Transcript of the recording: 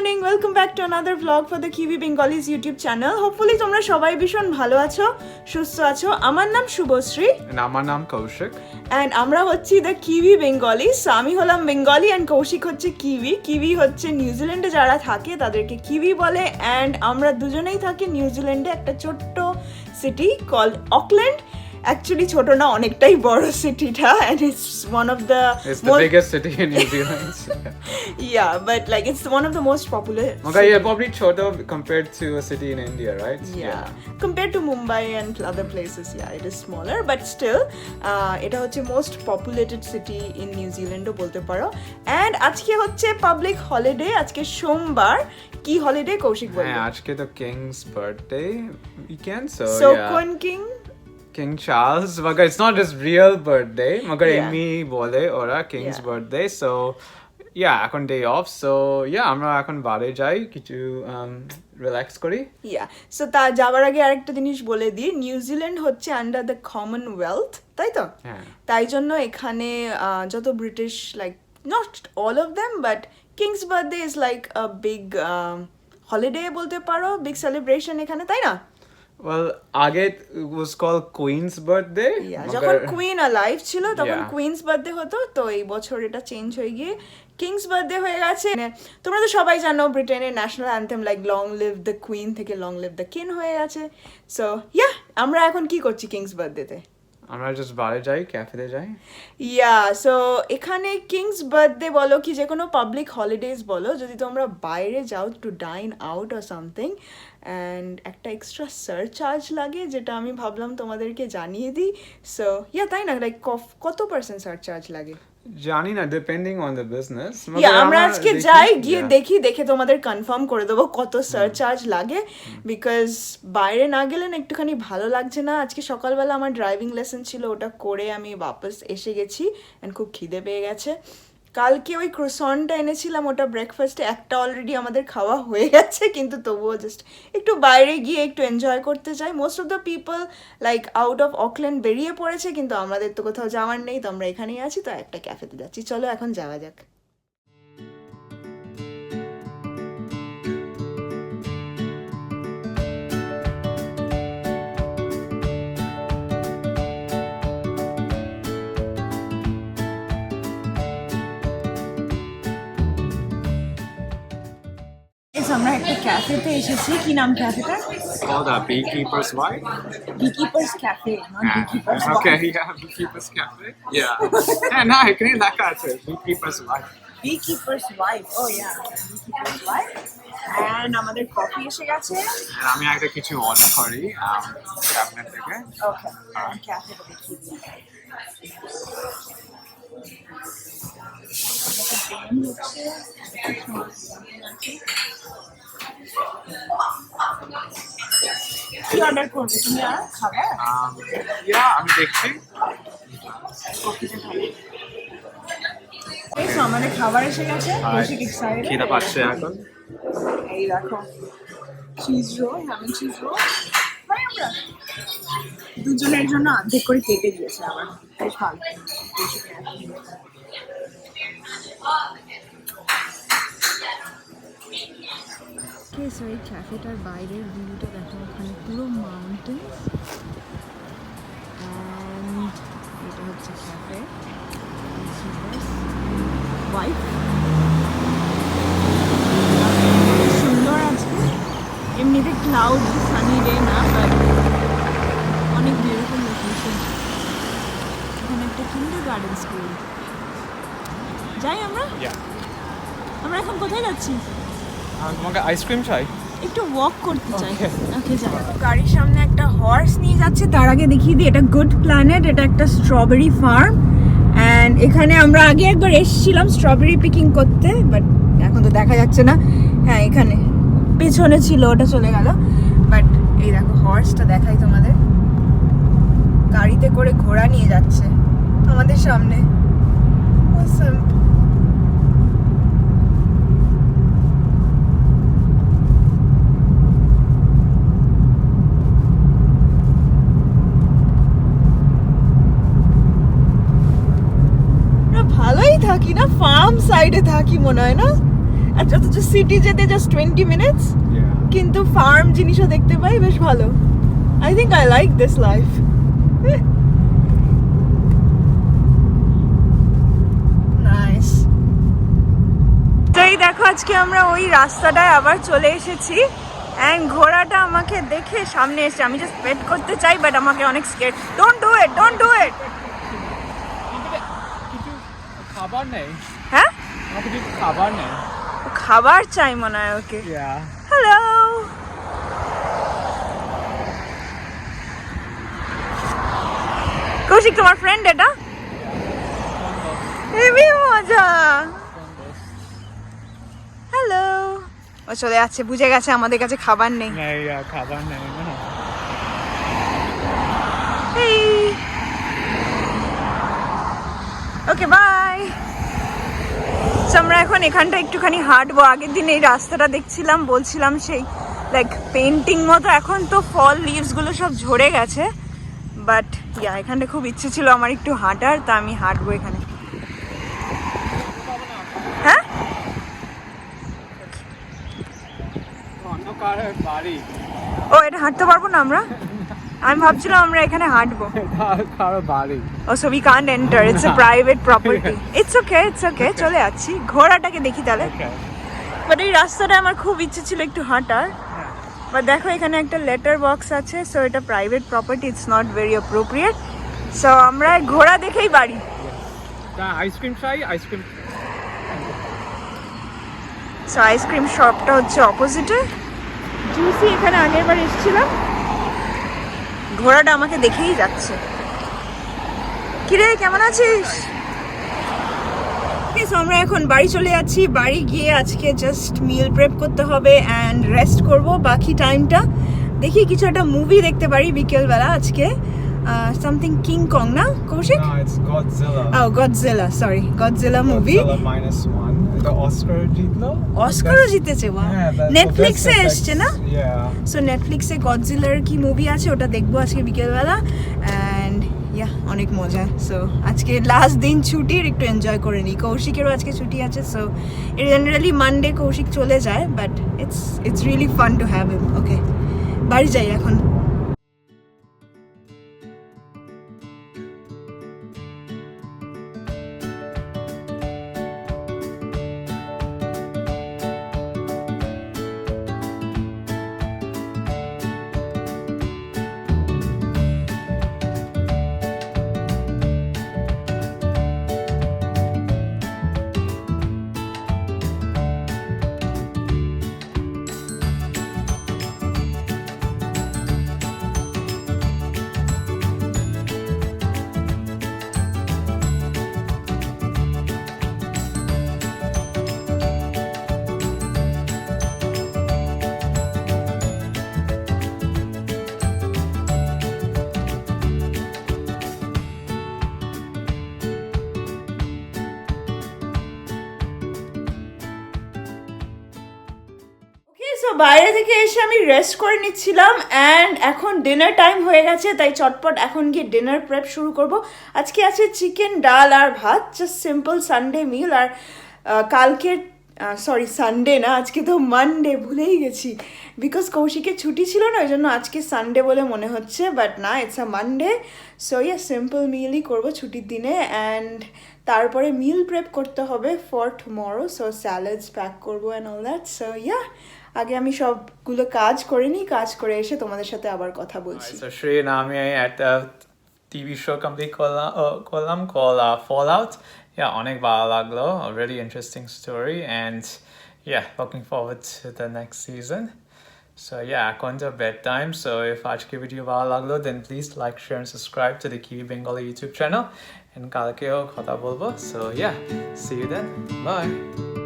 Morning welcome back to another vlog for the Kiwi Bengalis YouTube channel hopefully তোমরা সবাই ভীষণ ভালো আছো সুস্থ আছো। আমার নাম শুভশ্রী। আমার নাম কৌশিক। অ্যান্ড আমরা হচ্ছি দ্য কিউই বেঙ্গলি আমি হলাম বেঙ্গলি অ্যান্ড কৌশিক হচ্ছে কিউই কিউই হচ্ছে নিউজিল্যান্ডে যারা থাকে তাদেরকে কিউই বলে। অ্যান্ড আমরা দুজনেই থাকি নিউজিল্যান্ডে একটা ছোট্ট সিটি কল অকল্যান্ড অ্যাকচুয়ালি ছোট না অনেকটাই বড় সিটিটা and it's one of the It's the biggest city in New Zealand. Yeah but like it's one of the most popular Manga, yeah, probably छोटा compared to a city in India, right? Yeah. Compared to Mumbai and other places, yeah, it is smaller, but still, uh, এটা হচ্ছে most populated city in নিউজিল্যান্ডও বলতে পারো and আজকে হচ্ছে public holiday আজকে সোমবার কি হলিডে কৌশিক বলবে হ্যাঁ আজকে তো king's birthday weekend so, so yeah কোন king King Charles. Magar it's not his real birthday. Yeah. এমনি বলে ওরা কিংস. বার্থডে so yeah এখন ডে অফ so yeah আমরা এখন বাড়ি যাই কিছু রিল্যাক্স করি ইয়া সো তা যাওয়ার আগে আরেকটা জিনিস বলে দিই। নিউজিল্যান্ড হচ্ছে আন্ডার দ্য কমনওয়েলথ তাই তো? হ্যাঁ। তাই জন্য এখানে যত British like not all of them but king's birthday is like a big holiday বলতে পারো বিগ সেলিব্রেশন এখানে তাই না? Well আগে called Queen's birthday Yeah, যখন কুইন লাইভ ছিল তখন. কুইন্স বার্থডে হতো তো এই বছর এটা চেঞ্জ হয়ে গিয়ে কিংস বার্থডে হয়ে গেছে। মানে তোমরা তো সবাই জানো ব্রিটেনের national anthem like long live the queen থেকে লং লিভ দ্য কিন হয়ে গেছে। সো ইয়া আমরা এখন কি করছি কিংস বার্থডেতে আমরা জাস্ট বারে যাই ক্যাফেতে যাই। ইয়া সো এখানে কিংস বার্থডে বলো কি, যে কোনো পাবলিক হলিডেজ বলো, যদি তোমরা বাইরে যাও to dine out or something and একটা এক্সট্রা সারচার্জ লাগে, যেটা আমি ভাবলাম তোমাদেরকে জানিয়ে দিই। সো ইয়া তাই না? লাইক কত পার্সেন্ট সারচার্জ লাগে? জানি না ডিপেন্ডিং অন দ্য বিজনেস আমরা আজকে যাই গিয়ে দেখি দেখে তোমাদের কনফার্ম করে দেবো কত সারচার্জ লাগে বিকজ বাইরে না গেলে না একটুখানি ভালো লাগছে না। আজকে সকালবেলা আমার ড্রাইভিং লেসন ছিল ওটা করে আমি বাপস এসে গেছি অ্যান্ড খুব খিদে পেয়ে গেছে। কালকে ওই ক্রোসনটা এনেছিলাম, ওটা ব্রেকফাস্টে একটা অলরেডি আমাদের খাওয়া হয়ে গেছে, কিন্তু তবুও জাস্ট একটু বাইরে গিয়ে একটু এনজয় করতে চাই। Most of the people like out of Auckland বেরিয়ে পড়েছে, কিন্তু আমাদের তো কোথাও যাওয়ার নেই, তো আমরা এখানেই আছি, তো একটা ক্যাফেতে যাচ্ছি। চলো এখন যাওয়া যাক। আমরা একটা ক্যাফেতে এসেছি কি নাম ক্যাফেটার called a beekeeper's wife. Beekeeper's cafe not beekeeper's Okay, yeah, beekeeper's cafe. Yeah. yeah, no, এখানে লেখা আছে beekeeper's wife. বিকিপার্স wife O yeah বিকিপার্স wife and আমাদের কফি এসে গেছে And আমি একটা কিছু অর্ডার করি um, ক্যাবিনেট থেকে ওকে ক্যাফেটা দেখিয়ে দিই কি অর্ডার করবে? তুমি আর খাবার আমি দেখছি। আমাদের খাবার এসে গেছে বেশি এক্সাইটেড খিদা পাচ্ছে এখন। এই দেখো cheese roll ham and cheese roll খাই আমরা দুজনের জন্য অর্ধেক করে কেটে দিয়েছে আবার। বেশ ভালো। করে। এই ক্যাফেটার বাইরের ভিউটা দেখো ওখানে পুরো মাউন্টেন্স এটা হচ্ছে ক্যাফে ওয়াইফ সুন্দর আছে। এমনিতে ক্লাউড সানি ডে না বাট অনেক বিউটিফুল লোকেশন এখানে একটা কিন্ডার গার্ডেন স্কুল যাই আমরা? আমরা এখন কোথায় যাচ্ছি? তোমাকে আইসক্রিম চাই? একটু ওয়াক করতে চাই। ওকে যাই গাড়ির সামনে একটা হর্স নিয়ে যাচ্ছে তার আগে দেখিয়ে দিই এটা গুড প্ল্যানেট এটা একটা স্ট্রবেরি ফার্ম অ্যান্ড এখানে আমরা আগে একবার এসেছিলাম স্ট্রবেরি পিকিং করতে বাট এখন তো দেখা যাচ্ছে না। হ্যাঁ এখানে। পেছনে ছিল ওটা চলে গেল। বাট এই দেখো হর্সটা দেখাই তোমাদের। গাড়িতে করে ঘোড়া নিয়ে যাচ্ছে আমাদের সামনে Awesome. আমরা ভালোই থাকি না ফার্ম সাইডে থাকি মনে হয় না? আর অথচ সিটি যেতে জাস্ট টোয়েন্টি মিনিটস কিন্তু ফার্ম জিনিসও দেখতে পাই বেশ ভালো। I think I like this life nice তো দেখো আজকে আমরা ওই রাস্তাটায় আবার চলে এসেছি। অ্যান্ড ঘোড়াটা আমাকে দেখে সামনে এসে আমি জাস্ট পেট করতে চাই বাট আমাকে অনেক স্কেট don't do it don't do it খাবার নেই। হ্যাঁ? আমাকে কিছু খাবার নেই খাবার চাই মনে হয় ওকে. হ্যালো কৌশিক তোমার ফ্রেন্ড এটা? হেবি মজা। হ্যালো ও চলে যাচ্ছে বুঝে গেছে আমাদের কাছে খাবার নেই। খাবার নেই না ওকে বাই আমরা এখন এখানটা একটুখানি হাঁটবো। আগের দিন এই রাস্তাটা দেখছিলাম বলছিলাম সেই লাইক পেন্টিং মতো। এখন তো ফল লিভসগুলো সব ঝরে গেছে। বাট ইয়া এখানটা খুব ইচ্ছে ছিল আমার একটু হাঁটার তা আমি হাঁটবো এখানে। হ্যাঁ? ও এটা হাঁটতে পারব না আমরা? আমি ভাবছিলাম আমরা এখানে হাঁটবো। ও so we can't enter it's a private property it's okay it's okay চলে যাচ্ছি। ঘোড়াটাকে দেখি তাহলে. বাট এই রাস্তাটা আমার খুব ইচ্ছে ছিল একটু হাঁটার। বাট দেখো এখানে একটা লেটার বক্স আছে সো এটা private property it's not very appropriate so আমরা ঘোড়া দেখেই বাড়ি। আইসক্রিম চাই আইসক্রিম সো আইসক্রিম শপটা হচ্ছে অপোজিটে জুসি এখানে আগের বার এসেছিলাম। ঘোড়াটা আমাকে দেখেই যাচ্ছে। কিরে, কেমন আছিস? আমরা এখন বাড়ি চলে যাচ্ছি। বাড়ি গিয়ে আজকে জাস্ট মিল প্রেপ করতে হবে অ্যান্ড রেস্ট করব। বাকি টাইমটা দেখি কিছু একটা মুভি দেখতে পারি বিকেলবেলা আজকে। সামথিং কিং কং না Koushik No, it's Godzilla. O Godzilla sorry Godzilla movie Godzilla minus one. The Oscar জিতলো অস্কারও জিতেছে বা নেটফ্লিক্সে এসছে না? সো নেটফ্লিক্সে গডজিলার কি মুভি আছে? ওটা দেখব আজকে বিকেলবেলা। অ্যান্ড ইয়া অনেক মজা। সো আজকে লাস্ট দিন ছুটির একটু এনজয় করে নিই। কৌশিকেরও আজকে ছুটি আছে সো জেনারেলি মানডে কৌশিক চলে যায় but it's it's really fun to have him okay বাড়ি যাই এখন। বাইরে থেকে এসে আমি রেস্ট করে নিচ্ছিলাম অ্যান্ড এখন ডিনার টাইম হয়ে গেছে, তাই চটপট এখন গিয়ে ডিনার প্রেপ শুরু করব। আজকে আছে চিকেন ডাল আর ভাত জাস্ট সিম্পল সানডে মিল আর কালকের সরি সানডে না, আজকে তো মানডে ভুলেই গেছি। বিকজ কৌশিকের ছুটি ছিল না ওই জন্য আজকে সানডে বলে মনে হচ্ছে বাট না it's a Monday so yeah simple মিলই করব ছুটির দিনে অ্যান্ড তারপরে মিল প্রেপ করতে হবে for tomorrow so salads pack করব and all that so yeah আগে আমি সবগুলো কাজ করে নিই কাজ করে এসে তোমাদের সাথে আবার কথা বলছি and আমি একটা TV show complete করলাম uh, করলাম called uh, Fallout. Yeah, অনেক ভালো লাগল. Really interesting story and yeah, looking forward to the next season. So yeah, এখন তো bedtime. So if আজকে ভিডিও ভালো লাগলো then please like, share and subscribe to the Kiwi Bengali YouTube channel. And কালকেও কথা বলবো. So yeah, see you then. Bye.